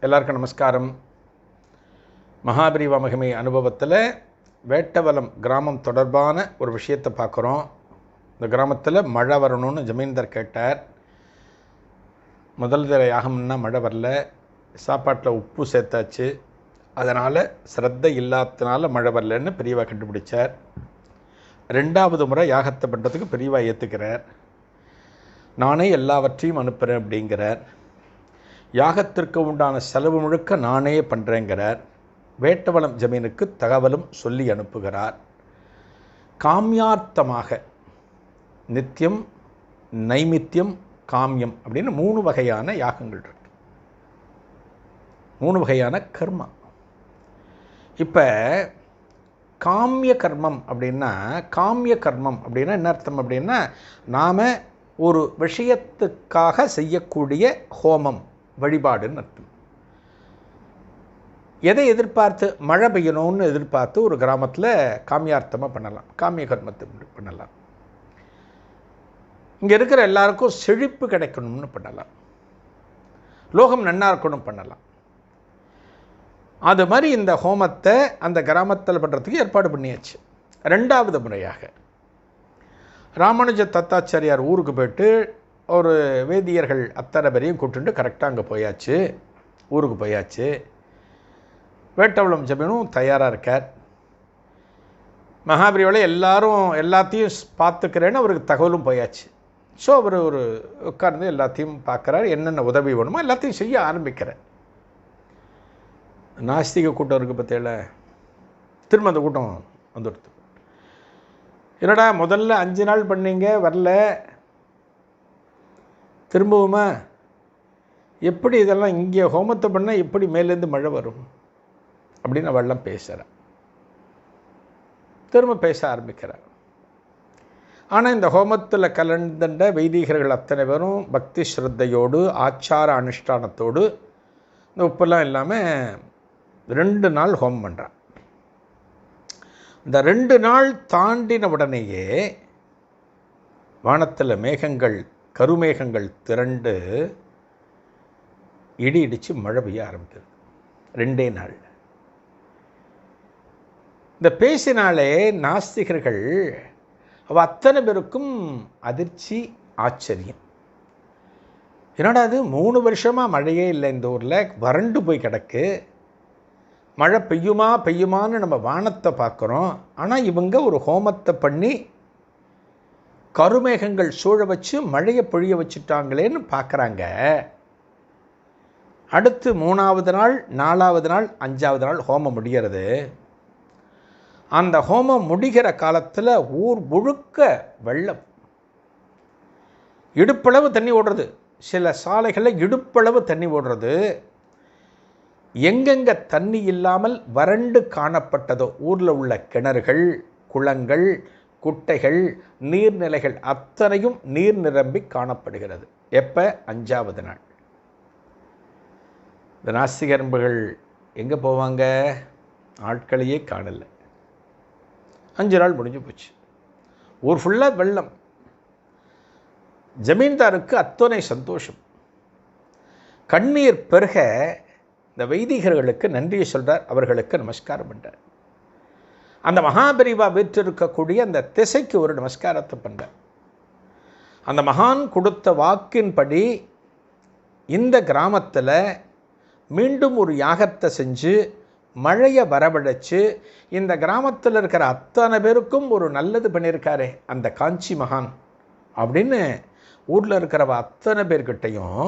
எல்லாருக்கும் நமஸ்காரம். மகாபிரிவா மகிமை அனுபவத்தில் வேட்டவலம் கிராமம் தொடர்பான ஒரு விஷயத்தை பார்க்குறோம். இந்த கிராமத்தில் மழை வரணும்னு ஜமீன்தார் கேட்டார். முதல் தடவை யாகம்னா மழை வரல. சாப்பாட்டில் உப்பு சேர்த்தாச்சு. அதனால் சிரத்தை இல்லாததுனால மழை வரலன்னு பெரியவா கண்டுபிடிச்சார். ரெண்டாவது முறை யாகத்தை பண்ணுறதுக்கு பெரியவா ஏற்றுக்கிறார் நானே எல்லாவற்றையும் அனுப்புகிறேன் அப்படிங்கிறார். யாகத்திற்கு உண்டான செலவு முழுக்க நானே பண்ணுறேங்கிறார் வேட்டவளம் ஜமீனுக்கு தகவலும் சொல்லி அனுப்புகிறார். காமியார்த்தமாக நித்தியம் நைமித்தியம் காமியம் அப்படின்னு மூணு வகையான யாகங்கள் இருக்கு. மூணு வகையான கர்மா. இப்போ காமிய கர்மம் அப்படின்னா காமிய கர்மம் அப்படின்னா என்ன அர்த்தம் அப்படின்னா நாம் ஒரு விஷயத்துக்காக செய்யக்கூடிய ஹோமம். வழிபாடுன்னு அர்த்தம் எதை எதிர்பார்த்து மழை பெய்யணும்னு எதிர்பார்த்து ஒரு கிராமத்தில் காமியார்த்தமாக பண்ணலாம். காமிய கர்மத்தை பண்ணலாம். இங்கே இருக்கிற எல்லாருக்கும் செழிப்பு கிடைக்கணும்னு பண்ணலாம். லோகம் நன்னா இருக்கணும் பண்ணலாம். அது மாதிரி இந்த ஹோமத்தை அந்த கிராமத்தில் பண்ணுறதுக்கு ஏற்பாடு பண்ணியாச்சு. ரெண்டாவது முறையாக. ராமானுஜ தத்தாச்சாரியார் ஊருக்கு போயிட்டு ஒரு வேதியர்கள் அத்தனை பேரையும் கூப்பிட்டு கரெக்டாக அங்கே போயாச்சு. ஊருக்கு போயாச்சு. வேட்டவளம் ஜமீனும் தயாராக இருக்கார். மகாபிரியோட எல்லாரும் எல்லாத்தையும் பார்த்துக்கிறேன்னு அவருக்கு தகவலும் போயாச்சு. ஸோ அவர் ஒரு உட்கார்ந்து எல்லாத்தையும் பார்க்குறாரு. என்னென்ன உதவி வேணுமோ எல்லாத்தையும் செய்ய ஆரம்பிக்கிறார். நாஸ்திக கூட்டம் இருக்குது பற்றியில திரும்ப அந்த கூட்டம் வந்துடுது. என்னடா முதல்ல அஞ்சு நாள் பண்ணீங்க வரல. திரும்பவுமா? எப்படி இதெல்லாம் இங்கே ஹோமத்தை பண்ணால் எப்படி மேலேருந்து மழை வரும்? அப்படின்னு அவள்லாம் பேசுகிறேன் திரும்ப பேச ஆரம்பிக்கிறார் ஆனால் இந்த ஹோமத்தில் கலந்துண்ட வைதிகர்கள் அத்தனை பேரும் பக்தி ஸ்ரத்தையோடு ஆச்சார அனுஷ்டானத்தோடு இந்த உப்பெல்லாம் இல்லாமல் ரெண்டு நாள் ஹோமம் பண்ணுறான் இந்த ரெண்டு நாள் தாண்டின உடனேயே வானத்தில் மேகங்கள் கருமேகங்கள் திரண்டு இடி இடித்து மழை பெய்ய ஆரம்பிக்கிறது ரெண்டே நாள். இந்த பேசினாலே நாஸ்திகர்கள் அவள் அத்தனை பேருக்கும் அதிர்ச்சி ஆச்சரியம். என்னடா அது மூணு வருஷமாக மழையே இல்லை இந்த ஊரில் வறண்டு போய் கிடக்கு. மழை பெய்யுமா பெய்யுமான்னு நம்ம வானத்தை பார்க்குறோம். ஆனால் இவங்க ஒரு ஹோமத்தை பண்ணி கருமேகங்கள் சூழ வச்சு மழையை பொழிய வச்சுட்டாங்களேன்னு பார்க்குறாங்க. அடுத்து மூணாவது நாள் நாலாவது நாள் அஞ்சாவது நாள் ஹோமம் முடிகிறது. அந்த ஹோமம் முடிகிற காலத்தில் ஊர் முழுக்க வெள்ளம். இடுப்பளவு தண்ணி ஓடுறது. சில சாலைகளில் இடுப்பளவு தண்ணி ஓடுறது. எங்கெங்க தண்ணி இல்லாமல் வறண்டு காணப்பட்டதோ ஊரில் உள்ள கிணறுகள் குளங்கள் குட்டைகள் நீர்நிலைகள் அத்தனையும் நீர் நிரம்பி காணப்படுகிறது. எப்போ? அஞ்சாவது நாள். இந்த நாஸ்திகரம்புகள் எங்கே போவாங்க? ஆட்களையே காணலை. அஞ்சு நாள் முடிஞ்சு போச்சு. ஊர் ஃபுல்லாக வெள்ளம். ஜமீன்தாருக்கு அத்தனை சந்தோஷம். கண்ணீர் பெருக இந்த வைதிகர்களுக்கு நன்றியை சொல்கிறார் அவர்களுக்கு நமஸ்காரம் பண்ணுறார் அந்த மகாபரிவா வீற்றிருக்கக்கூடிய அந்த திசைக்கு ஒரு நமஸ்காரத்தை பண்ணுறார் அந்த மகான் கொடுத்த வாக்கின்படி இந்த கிராமத்தில் மீண்டும் ஒரு யாகத்தை செஞ்சு மழையை வரவழைச்சு இந்த கிராமத்தில் இருக்கிற அத்தனை பேருக்கும் ஒரு நல்லது பண்ணியிருக்காரே அந்த காஞ்சி மகான் அப்படின்னு ஊரில் இருக்கிறவ அத்தனை பேர்கிட்டையும்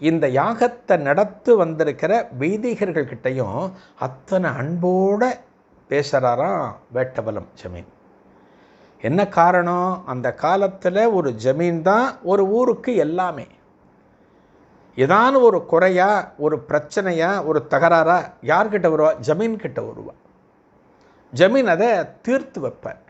இந்த யாகத்தை நடத்து வந்திருக்கிற வைதிகர்கள்கிட்டையும் அத்தனை அன்போட பேசுகிறாராம் வேட்டபலம் ஜமீன். என்ன காரணம்? அந்த காலத்தில் ஒரு ஜமீன் தான் ஒரு ஊருக்கு எல்லாமே. ஏதான ஒரு குறையா ஒரு பிரச்சனையா ஒரு தகராறா யார்கிட்ட வருவா? ஜமீன் கிட்ட வருவா. ஜமீன் அதை தீர்த்து வைப்பார்.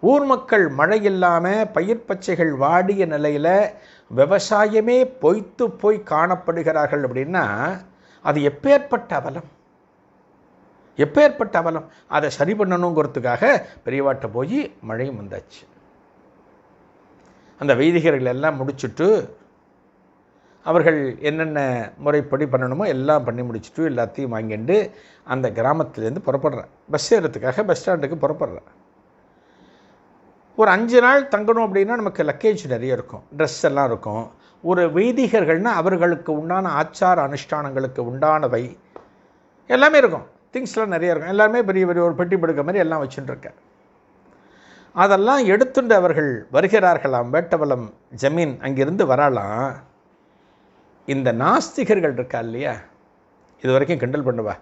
ஊர் மக்கள் மழை இல்லாமல் பயிர் பச்சைகள் வாடிய நிலையில் விவசாயமே பொய்த்து போய் காணப்படுகிறார்கள் அப்படின்னா அது எப்பேற்பட்ட அவலம்? எப்பேற்பட்ட அவலம்? அதை சரி பண்ணணுங்கிறதுக்காக பெரியவாட்ட போய் மழையும் வந்தாச்சு. அந்த வைதிகர்கள் எல்லாம் முடிச்சுட்டு அவர்கள் என்னென்ன முறைப்படி பண்ணணுமோ எல்லாம் பண்ணி முடிச்சுட்டு எல்லாத்தையும் வாங்கிட்டு அந்த கிராமத்துலேருந்து புறப்படுறேன் பஸ் ஏறத்துக்காக பஸ் ஸ்டாண்டுக்கு புறப்படுறேன் ஒரு அஞ்சு நாள் தங்கணும் அப்படின்னா நமக்கு லக்கேஜ் நிறைய இருக்கும். ட்ரெஸ் எல்லாம் இருக்கும். ஒரு வைதிகர்கள்னால் அவர்களுக்கு உண்டான ஆச்சார அனுஷ்டானங்களுக்கு உண்டானவை எல்லாமே இருக்கும். திங்ஸ்லாம் நிறைய இருக்கும். எல்லாருமே பெரிய பெரிய ஒரு பெட்டி படுக்க மாதிரி எல்லாம் வச்சுட்டுருக்கேன் அதெல்லாம் எடுத்துட்டு அவர்கள் வருகிறார்களாம். வேட்டவலம் ஜமீன் அங்கிருந்து வரலாம் இந்த நாஸ்திகர்கள் இருக்கா இல்லையா? இது வரைக்கும் கிண்டல் பண்ணுவா.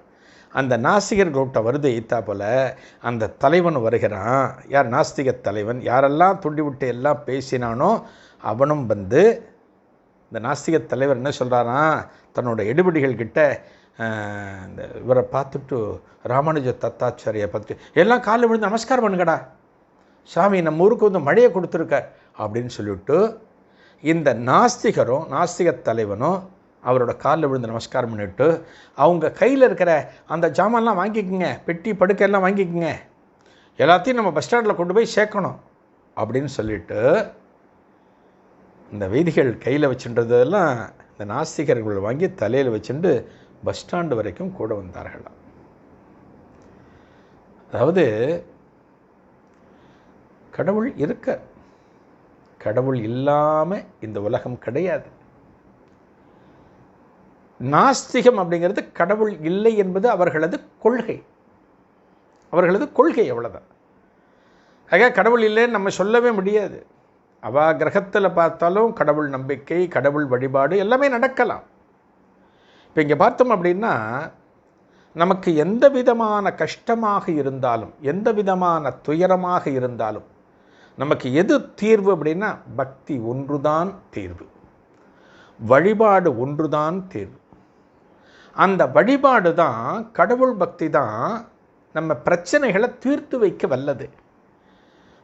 அந்த நாஸ்திகர் கூட்டம் வருது ஈத்தா போல். அந்த தலைவன் வருகிறான். யார் நாஸ்திக தலைவன்? யாரெல்லாம் துண்டி விட்டு எல்லாம் பேசினானோ அவனும் வந்து இந்த நாஸ்திக தலைவர் என்ன சொல்கிறாராம் தன்னோட எடுபடிகள் கிட்ட இந்த இவரை பார்த்துட்டு ராமானுஜ தத்தாச்சாரியை பார்த்துட்டு எல்லாம் காலில் விழுந்து நமஸ்காரம் பண்ணுங்கடா. சாமி நம்ம ஊருக்கு வந்து மழையை கொடுத்துருக்க. அப்படின்னு சொல்லிவிட்டு இந்த நாஸ்திகரும் நாஸ்திக தலைவனும் அவரோட காலில் விழுந்து நமஸ்காரம் பண்ணிவிட்டு அவங்க கையில் இருக்கிற அந்த ஜாமான்லாம் வாங்கிக்கோங்க பெட்டி படுக்கையெல்லாம் வாங்கிக்கோங்க. எல்லாத்தையும் நம்ம பஸ் ஸ்டாண்டில் கொண்டு போய் சேர்க்கணும். அப்படின்னு சொல்லிட்டு இந்த வீதிகள் கையில் வச்சுன்றதெல்லாம் இந்த நாஸ்திகர்கள் வாங்கி தலையில் வச்சுட்டு பஸ் ஸ்டாண்டு வரைக்கும் கூட வந்தார்களாம். அதாவது கடவுள் இருக்க. கடவுள் இல்லாமல் இந்த உலகம் கிடையாது. நாஸ்திகம் அப்படிங்கிறது கடவுள் இல்லை என்பது அவர்களது கொள்கை. அவர்களது கொள்கை அவ்வளோதான் ஆக கடவுள் இல்லைன்னு நம்ம சொல்லவே முடியாது. அவா கிரகத்தில் பார்த்தாலும் கடவுள் நம்பிக்கை கடவுள் வழிபாடு எல்லாமே நடக்கலாம். இப்போ இங்கே பார்த்தோம் அப்படின்னா நமக்கு எந்த விதமான கஷ்டமாக இருந்தாலும் எந்த விதமான துயரமாக இருந்தாலும் நமக்கு எது தீர்வு அப்படின்னா பக்தி ஒன்றுதான் தீர்வு. வழிபாடு ஒன்றுதான் தீர்வு. அந்த வழிபாடு தான் கடவுள் பக்தி தான் நம்ம பிரச்சனைகளை தீர்த்து வைக்க வல்லது.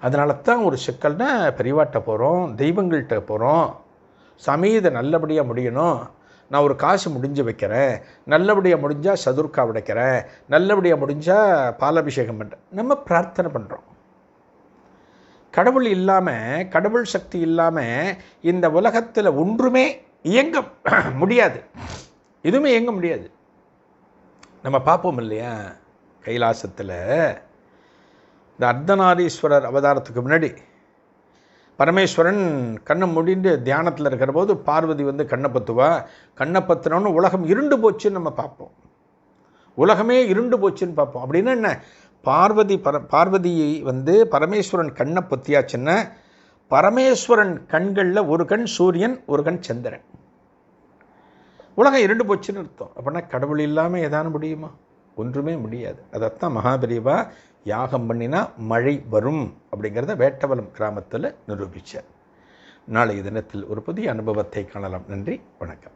அதனால தான் ஒரு சிக்கல்னா பெரியவாட்ட போகிறோம் தெய்வங்கள்கிட்ட போகிறோம் சாமி இதை நல்லபடியாக முடியணும். நான் ஒரு காசு முடிஞ்சு வைக்கிறேன். நல்லபடியாக முடிஞ்சால் சதுர்கா உடைக்கிறேன். நல்லபடியாக முடிஞ்சால் பாலாபிஷேகம் பண்ணுறேன் நம்ம பிரார்த்தனை பண்ணுறோம் கடவுள் இல்லாமல் கடவுள் சக்தி இல்லாமல் இந்த உலகத்தில் ஒன்றுமே இயங்க முடியாது. எதுவுமே இயங்க முடியாது. நம்ம பார்ப்போம் இல்லையா? கைலாசத்தில் இந்த அர்த்தநாரீஸ்வரர் அவதாரத்துக்கு முன்னாடி பரமேஸ்வரன் கண்ணை முடிந்து தியானத்தில் இருக்கிற போது பார்வதி வந்து கண்ணை பத்துவா. கண்ணை பத்துனோன்னு உலகம் இருண்டு போச்சுன்னு நம்ம பார்ப்போம். உலகமே இருண்டு போச்சுன்னு பார்ப்போம். அப்படின்னா என்ன? பார்வதி பர பார்வதியை வந்து பரமேஸ்வரன் கண்ணை பற்றியாச்சுன்னா பரமேஸ்வரன் கண்களில் ஒரு கண் சூரியன் ஒரு கண் சந்திரன். உலகம் இருண்டு போச்சுன்னு அர்த்தம். அப்படின்னா கடவுள் இல்லாமல் ஏதான முடியுமா? ஒன்றுமே முடியாது. அதைத்தான் மகாபெரிவா யாகம் பண்ணினா மழை வரும் அப்படிங்கிறத வேட்டவலம் கிராமத்தில் நிரூபித்தார் நாளைய தினத்தில் ஒரு புதிய அனுபவத்தை காணலாம். நன்றி வணக்கம்.